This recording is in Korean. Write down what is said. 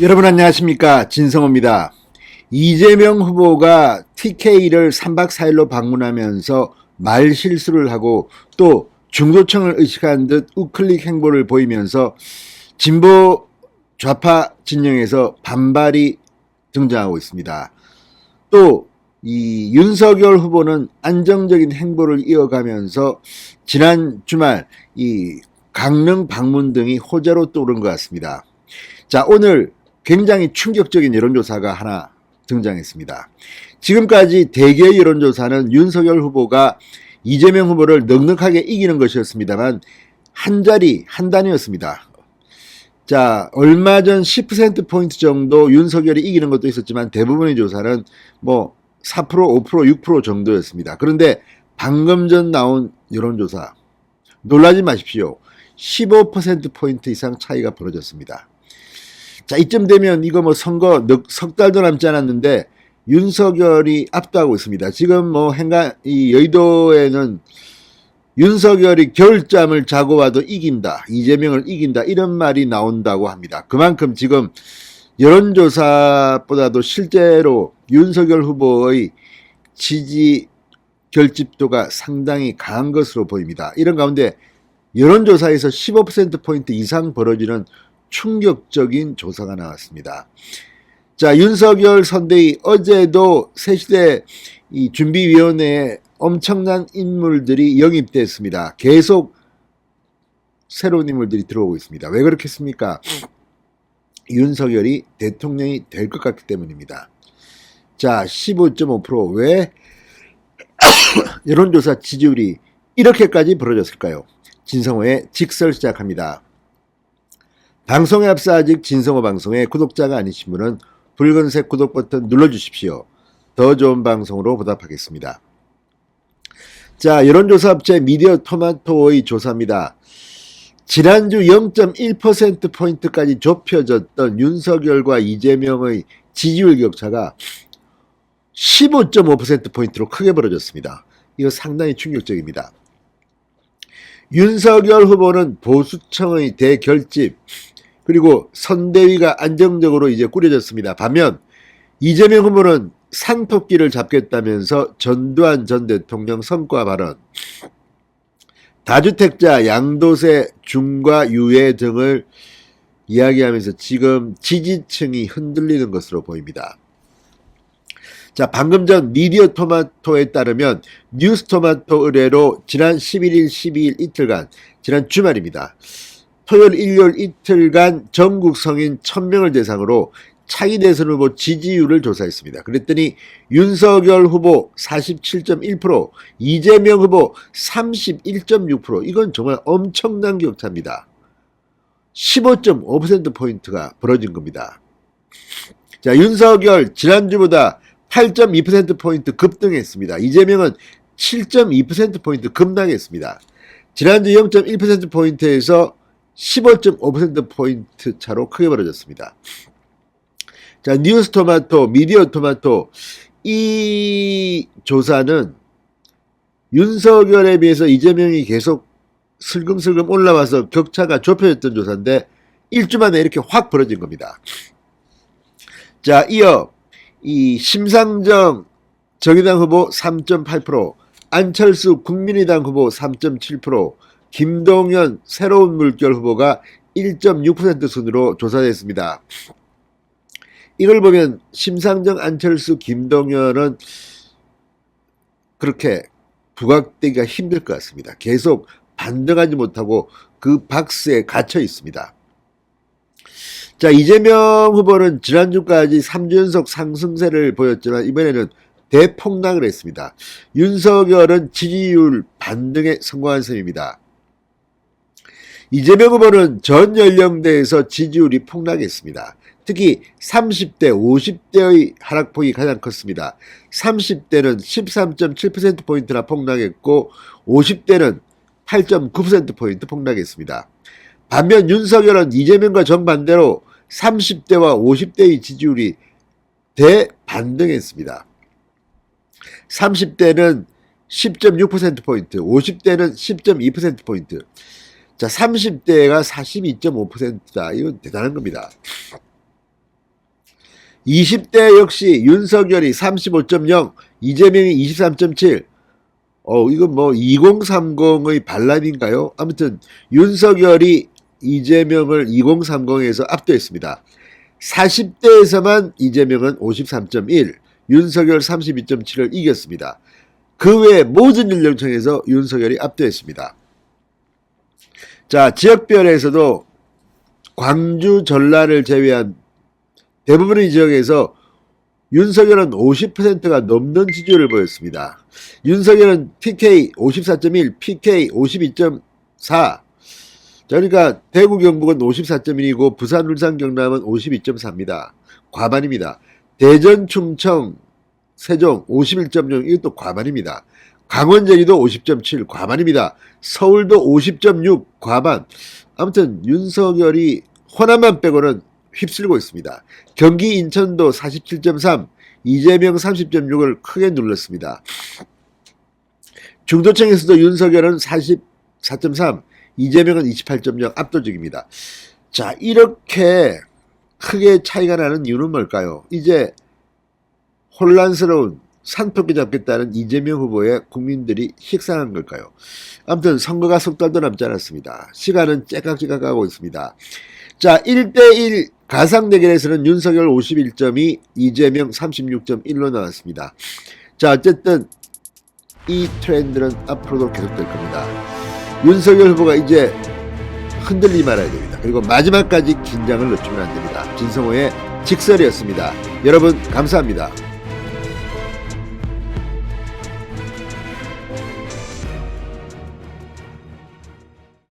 여러분 안녕하십니까 진성호입니다. 이재명 후보가 TK를 3박 4일로 방문하면서 말 실수를 하고 또 중도층을 의식한 듯 우클릭 행보를 보이면서 진보 좌파 진영에서 반발이 등장하고 있습니다. 또 이 윤석열 후보는 안정적인 행보를 이어가면서 지난 주말 이 강릉 방문 등이 호재로 떠오른 것 같습니다. 자, 오늘 굉장히 충격적인 여론조사가 하나 등장했습니다. 지금까지 대개 여론조사는 윤석열 후보가 이재명 후보를 넉넉하게 이기는 것이었습니다만 한 자리 한 단위였습니다. 자, 얼마 전 10%포인트 정도 윤석열이 이기는 것도 있었지만 대부분의 조사는 뭐 4%, 5%, 6% 정도였습니다. 그런데 방금 전 나온 여론조사, 놀라지 마십시오. 15%포인트 이상 차이가 벌어졌습니다. 자, 이쯤 되면 이거 뭐 선거 넉, 석 달도 남지 않았는데 윤석열이 압도하고 있습니다. 지금 뭐 행간, 이 여의도에는 윤석열이 겨울잠을 자고 와도 이긴다. 이재명을 이긴다. 이런 말이 나온다고 합니다. 그만큼 지금 여론조사보다도 실제로 윤석열 후보의 지지 결집도가 상당히 강한 것으로 보입니다. 이런 가운데 여론조사에서 15%포인트 이상 벌어지는 충격적인 조사가 나왔습니다. 자, 윤석열 선대위 어제도 새시대 이 준비위원회에 엄청난 인물들이 영입됐습니다. 계속 새로운 인물들이 들어오고 있습니다. 왜 그렇겠습니까? 윤석열이 대통령이 될 것 같기 때문입니다. 자, 15.5%왜 여론조사 지지율이 이렇게까지 벌어졌을까요? 진성호의 직설 시작합니다. 방송에 앞서 아직 진성호 방송의 구독자가 아니신 분은 붉은색 구독 버튼 눌러주십시오. 더 좋은 방송으로 보답하겠습니다. 자, 여론조사 업체 미디어 토마토의 조사입니다. 지난주 0.1%포인트까지 좁혀졌던 윤석열과 이재명의 지지율 격차가 15.5%포인트로 크게 벌어졌습니다. 이거 상당히 충격적입니다. 윤석열 후보는 보수청의 대결집, 그리고 선대위가 안정적으로 이제 꾸려졌습니다. 반면 이재명 후보는 상토끼를 잡겠다면서 전두환 전 대통령 성과 발언, 다주택자 양도세 중과 유예 등을 이야기하면서 지금 지지층이 흔들리는 것으로 보입니다. 자, 방금 전 미디어 토마토에 따르면 뉴스 토마토 의뢰로 지난 11일, 12일 이틀간, 지난 주말입니다. 토요일, 일요일 이틀간 전국 성인 1000명을 대상으로 차기 대선 후보 지지율을 조사했습니다. 그랬더니 윤석열 후보 47.1%, 이재명 후보 31.6%, 이건 정말 엄청난 격차입니다. 15.5%포인트가 벌어진 겁니다. 자, 윤석열 지난주보다 8.2%포인트 급등했습니다. 이재명은 7.2%포인트 급락했습니다. 지난주 0.1%포인트에서 15.5%포인트 차로 크게 벌어졌습니다. 자, 뉴스 토마토, 미디어 토마토, 이 조사는 윤석열에 비해서 이재명이 계속 슬금슬금 올라와서 격차가 좁혀졌던 조사인데 일주 만에 이렇게 확 벌어진 겁니다. 자, 이어 이 심상정 정의당 후보 3.8%, 안철수 국민의당 후보 3.7%, 김동연 새로운 물결 후보가 1.6% 순으로 조사됐습니다. 이걸 보면 심상정, 안철수, 김동연은 그렇게 부각되기가 힘들 것 같습니다. 계속 반등하지 못하고 그 박스에 갇혀 있습니다. 자, 이재명 후보는 지난주까지 3주 연속 상승세를 보였지만 이번에는 대폭락을 했습니다. 윤석열은 지지율 반등에 성공한 셈입니다. 이재명 후보는 전 연령대에서 지지율이 폭락했습니다. 특히 30대, 50대의 하락폭이 가장 컸습니다. 30대는 13.7%포인트나 폭락했고, 50대는 8.9%포인트 폭락했습니다. 반면 윤석열은 이재명과 정반대로 30대와 50대의 지지율이 대반등했습니다. 30대는 10.6%포인트, 50대는 10.2%포인트. 자, 30대가 42.5%다. 이건 대단한 겁니다. 20대 역시 윤석열이 35.0, 이재명이 23.7. 어, 이건 뭐 2030의 반란인가요? 아무튼 윤석열이 이재명을 2030에서 압도했습니다. 40대에서만 이재명은 53.1, 윤석열 32.7을 이겼습니다. 그 외 모든 연령층에서 윤석열이 압도했습니다. 자, 지역별에서도 광주, 전라를 제외한 대부분의 지역에서 윤석열은 50%가 넘는 지지율을 보였습니다. 윤석열은 TK 54.1, PK 52.4. 그러니까 대구 경북은 54.1이고 부산 울산 경남은 52.4입니다. 과반입니다. 대전 충청 세종 51.0 이것도 과반입니다. 강원 제주도 50.7 과반입니다. 서울도 50.6 과반. 아무튼 윤석열이 호남만 빼고는 휩쓸고 있습니다. 경기 인천도 47.3, 이재명 30.6을 크게 눌렀습니다. 중도층에서도 윤석열은 44.3, 이재명은 28.0 압도적입니다. 자, 이렇게 크게 차이가 나는 이유는 뭘까요? 이제 혼란스러운 산토끼 잡겠다는 이재명 후보의 국민들이 식상한 걸까요? 아무튼 선거가 석 달도 남지 않았습니다. 시간은 째깍째깍 가고 있습니다. 자, 1대1 가상 대결에서는 윤석열 51.2, 이재명 36.1로 나왔습니다. 자, 어쨌든 이 트렌드는 앞으로도 계속될 겁니다. 윤석열 후보가 이제 흔들리지 말아야 됩니다. 그리고 마지막까지 긴장을 늦추면 안 됩니다. 진성호의 직설이었습니다. 여러분 감사합니다.